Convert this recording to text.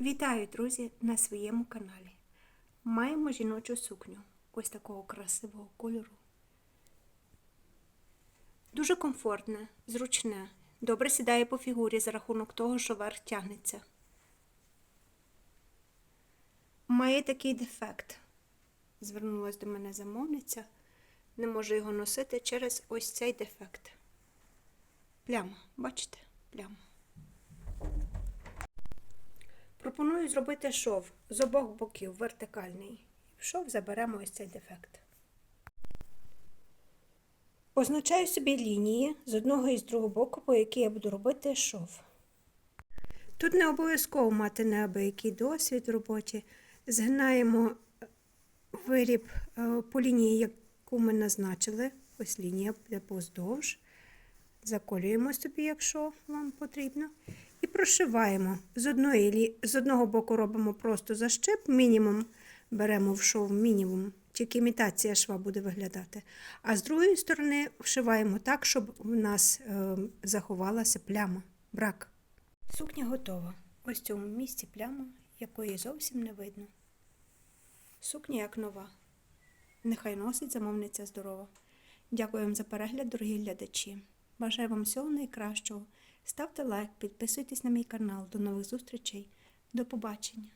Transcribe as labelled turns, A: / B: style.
A: Вітаю, друзі, на своєму каналі. Маємо жіночу сукню ось такого красивого кольору. Дуже комфортне, зручне, добре сідає по фігурі за рахунок того, що верх тягнеться. Має такий дефект. Звернулася до мене замовниця. Не можу його носити через ось цей дефект. Пляма, бачите? Пляма. Пропоную зробити шов з обох боків вертикальний. В шов заберемо ось цей дефект. Позначаю собі лінії з одного і з другого боку, по якій я буду робити шов. Тут не обов'язково мати неабиякий досвід в роботі. Згинаємо виріб е, по лінії, яку ми назначили. Ось лінія буде поздовж. Заколюємо собі, якщо вам потрібно. Прошиваємо. З, одної, з одного боку робимо просто защип, мінімум беремо в шов мінімум, тільки імітація шва буде виглядати. А з другої сторони вшиваємо так, щоб у нас е, заховалася пляма, брак. Сукня готова. Ось в цьому місці пляма, якої зовсім не видно. Сукня як нова. Нехай носить замовниця здорова. Дякую вам за перегляд, дорогі глядачі. Бажаю вам всього найкращого. Ставте лайк, підписуйтесь на мій канал. До нових зустрічей. До побачення.